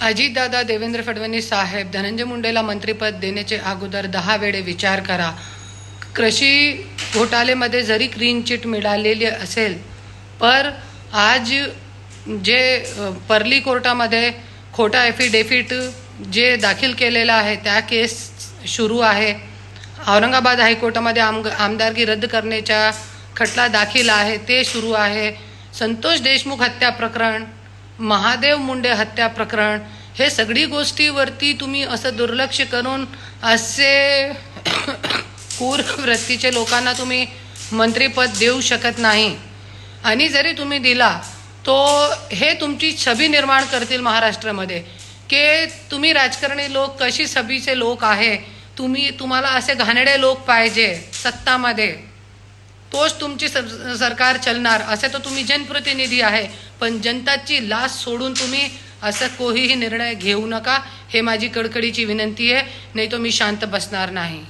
अजितदादा देवेंद्र फडणवीस साहेब धनंजय मुंडेला मंत्रिपद देण्याचे अगोदर दहा वेळे विचार करा. कृषी घोटाळेमध्ये जरी क्लीन चिट मिळालेली असेल पर आज जे परली पर्ली कोर्टामध्ये खोटा ॲफिडेव्हिट जे दाखल केलेलं आहे त्या केस सुरू आहे. औरंगाबाद हायकोर्टामध्ये आम आमदारकी रद्द करण्याचा खटला दाखल आहे ते सुरू आहे. संतोष देशमुख हत्या प्रकरण महादेव मुंडे हत्या प्रकरण हे सगळी गोष्टीवरती तुम्ही असं दुर्लक्ष करून असे क्रूर वृत्तीचे लोकांना तुम्ही मंत्रीपद देऊ शकत नाही. आणि जरी तुम्ही दिला तो हे तुमची छबी निर्माण करतील महाराष्ट्रामध्ये. की तुम्ही राजकारणी लोक कशी छबीचे लोक आहे? तुम्ही तुम्हाला असे घाणेडे लोक पाहिजे सत्तामध्ये. तोच तुमची सरकार चलणार असे तर तुम्ही जनप्रतिनिधी आहे पण जनताची लाच सोडून तुम्ही असं कोणीही निर्णय घेऊ नका हे माझी कडकडीची विनंती आहे. नाही तो मी शांत बसणार नाही.